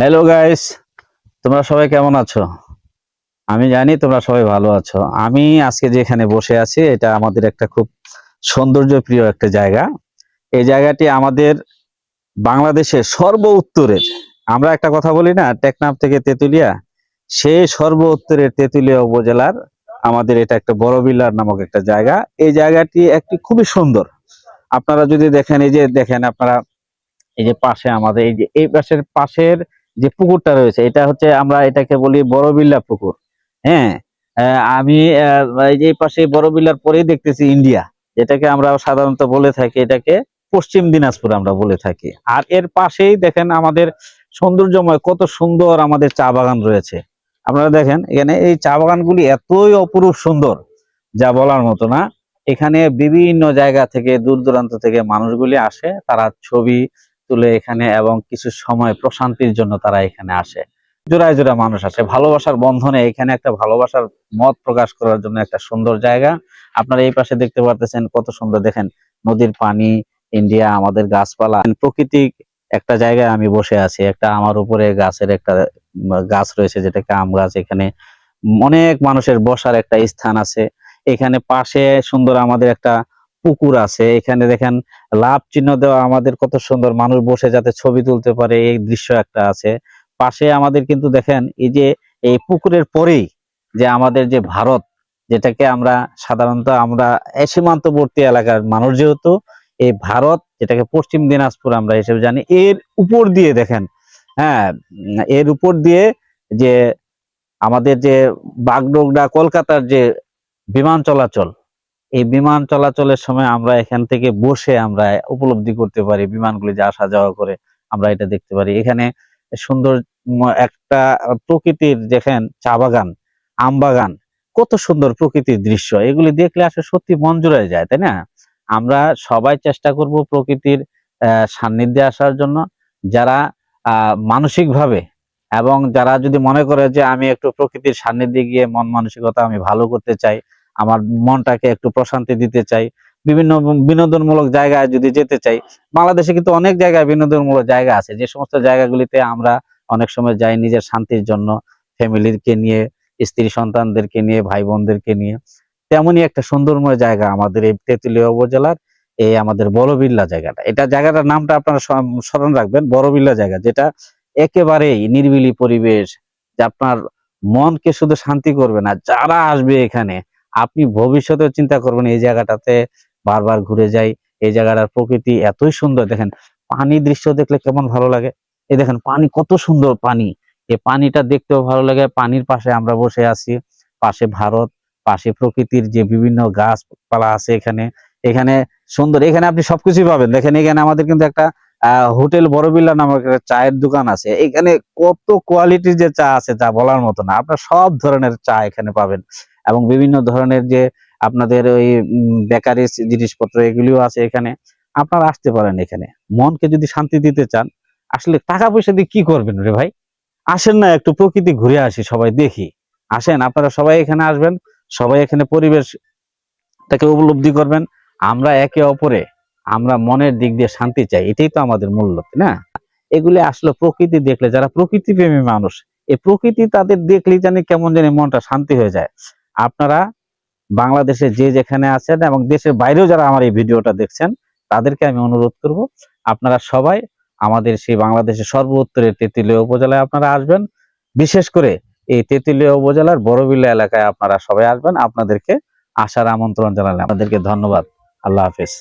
Hello guys তোমরা সবাই কেমন আছো? আমি জানি তোমরা সবাই ভালো আছো। আমি আজকে যেখানে বসে আছি, এটা আমাদের একটা খুব সৌন্দর্য প্রিয় একটা জায়গা। এই জায়গাটি আমাদের বাংলাদেশের সর্ব উত্তরের। আমরা একটা কথা বলি না, টেকনাফ থেকে তেতুলিয়া, সেই সর্ব উত্তরের তেতুলিয়া উপজেলার আমাদের এটা একটা বড় বিল্লার নামক একটা জায়গা। এই জায়গাটি একটি খুবই সুন্দর। আপনারা যদি দেখেন, এই যে দেখেন, আপনারা এই যে পাশে আমাদের, এই যে এই পাশের পাশের যে পুকুরটা রয়েছে, এটা হচ্ছে আমরা এটাকে বলি বড় বিল্লা পুকুর। হ্যাঁ আমি এই যে পাশে বড় বিল্লার পরেই দেখতেছি ইন্ডিয়া, যেটাকে আমরা সাধারণত বলে থাকি, এটাকে পশ্চিম দিনাজপুর আমরা বলে থাকি। আর এর পাশেই দেখেন আমাদের সৌন্দর্যময়, কত সুন্দর আমাদের চা বাগান রয়েছে। আপনারা দেখেন, এখানে এই চা বাগানগুলি এতই অপরূপ সুন্দর, যা বলার মতো না। এখানে বিভিন্ন জায়গা থেকে দূর দূরান্ত থেকে মানুষগুলি আসে, তারা ছবি তুলে এখানে এবং কিছু সময় প্রশান্তির জন্য তারা এখানে আসে। জোড়ায় জোড়া মানুষ আসে। ভালোবাসার বন্ধনে এখানে একটা ভালোবাসার মত প্রকাশ করার জন্য একটা সুন্দর জায়গা। আপনারা এই পাশে দেখতে পারতেছেন কত সুন্দর। দেখেন, নদীর পানি, ইন্ডিয়া, আমাদের গাছপালা। প্রকৃতিক একটা জায়গায় আমি বসে আছি। একটা আমার উপরে গাছের একটা গাছ রয়েছে, যেটাকে আম গাছ। এখানে অনেক মানুষের বসার একটা স্থান আছে। এখানে পাশে সুন্দর আমাদের একটা পুকুর আছে, এখানে দেখেন লাভ চিহ্ন দেওয়া আমাদের কত সুন্দর, মানুষ বসে যাতে ছবি তুলতে পারে, এই দৃশ্য একটা আছে। পাশে আমাদের কিন্তু দেখেন, এই যে, এই পুকুরের পরেই যে আমাদের যে ভারত, যেটাকে আমরা সাধারণত আমরা সীমান্তবর্তী এলাকার মানুষ যেহেতু, এই ভারত, যেটাকে পশ্চিম দিনাজপুর আমরা হিসেবে জানি, এর উপর দিয়ে দেখেন হ্যাঁ এর উপর দিয়ে যে আমাদের যে বাগডোগরা, কলকাতার যে বিমান চলাচল এই বিমান চলাচলের সময় আমরা এখান থেকে বসে আমরা উপলব্ধি করতে পারি, বিমানগুলি যে আসা যাওয়া করে আমরা এটা দেখতে পারি। এখানে সুন্দর একটা প্রকৃতির দেখেন চা বাগান, আম বাগান, কত সুন্দর প্রকৃতির দৃশ্য। এগুলি দেখলে আসলে সত্যি মন জুড়ে যায়, তাই না? আমরা সবাই চেষ্টা করব প্রকৃতির সান্নিধ্যে আসার জন্য। যারা মানসিকভাবে এবং যারা যদি মনে করে যে আমি একটু প্রকৃতির সান্নিধ্যে গিয়ে মন মানসিকতা আমি ভালো করতে চাই আমার মনটাকে একটু প্রশান্তি দিতে চাই, বিভিন্ন বিনোদনমূলক জায়গায় যদি যেতে চাই, বাংলাদেশে কিন্তু অনেক জায়গায় বিনোদনমূলক জায়গা আছে। যে সমস্ত জায়গাগুলিতে আমরা অনেক সময় যাই নিজের শান্তির জন্য, ফ্যামিলিকে নিয়ে, স্ত্রী সন্তানদেরকে নিয়ে ভাই বোনদেরকে নিয়ে। তেমনই একটা সুন্দরময় জায়গা আমাদের এই তেঁতুলিয়া উপজেলার, এই আমাদের বড়বিল্লা জায়গাটা। এটা জায়গাটার নামটা আপনারা স্মরণ রাখবেন, বড়বিল্লা জায়গা, যেটা একেবারেই নিরিবিলি পরিবেশ, যে আপনার মনকে শুধু শান্তি করবে না, যারা আসবে এখানে আপনি ভবিষ্যতে চিন্তা করবেন এই জায়গাটাতে বারবার ঘুরে যাই, এই জায়গাটার প্রকৃতি এতই সুন্দর। দেখেন, পানি দৃশ্য দেখলে কেমন ভালো লাগে? এই দেখেন, পানি কত সুন্দর পানি। এই পানিটা দেখতেও ভালো লাগে। পানির পাশে আমরা বসে আছি। পাশে ভারত, পাশে প্রকৃতির যে বিভিন্ন গাছপালা আছে এখানে। এখানে সুন্দর, এখানে আপনি সবকিছুই পাবেন। দেখেন, এখানে আমাদের কিন্তু একটা হোটেল বড়বিল্লা নামক চায়ের দোকান আছে। এখানে কত কোয়ালিটির যে চা আছে যা বলার মতো না। আপনার সব ধরনের চা এখানে পাবেন। এবং বিভিন্ন ধরনের যে আপনাদের ওই বেকারি জিনিসপত্র এগুলিও আছে এখানে। আপনারা আসতে পারেন এখানে। মনকে যদি শান্তি দিতে চান, আসলে টাকা পয়সা দিয়ে কি করবেন রে ভাই? আসেন না, একটু প্রকৃতি ঘুরে আসি, সবাই দেখি। আসেন, আপনারা সবাই এখানে আসবেন, সবাই এখানে পরিবেশটাকে উপলব্ধি করবেন। আমরা একে অপরে, আমরা মনের দিক দিয়ে শান্তি চাই, এটাই তো আমাদের মূল্য তাই না? এগুলি আসলে প্রকৃতি দেখলে, যারা প্রকৃতি প্রেমী মানুষ, এই প্রকৃতি তাদের দেখলেই জানি কেমন জানি মনটা শান্তি হয়ে যায়। আপনারা বাংলাদেশে যে যেখানে আছেন এবং দেশের বাইরেও যারা আমার এই ভিডিওটা দেখছেন তাদেরকে আমি অনুরোধ করব আপনারা সবাই আমাদের সেই বাংলাদেশের সর্ব উত্তরের তেঁতুলিয়া উপজেলায় আপনারা আসবেন বিশেষ করে এই তেঁতুলিয়া উপজেলার বড়বিল্লা এলাকায় আপনারা সবাই আসবেন আপনাদেরকে আসার আমন্ত্রণ জানালাম আপনাদেরকে ধন্যবাদ আল্লাহ হাফেজ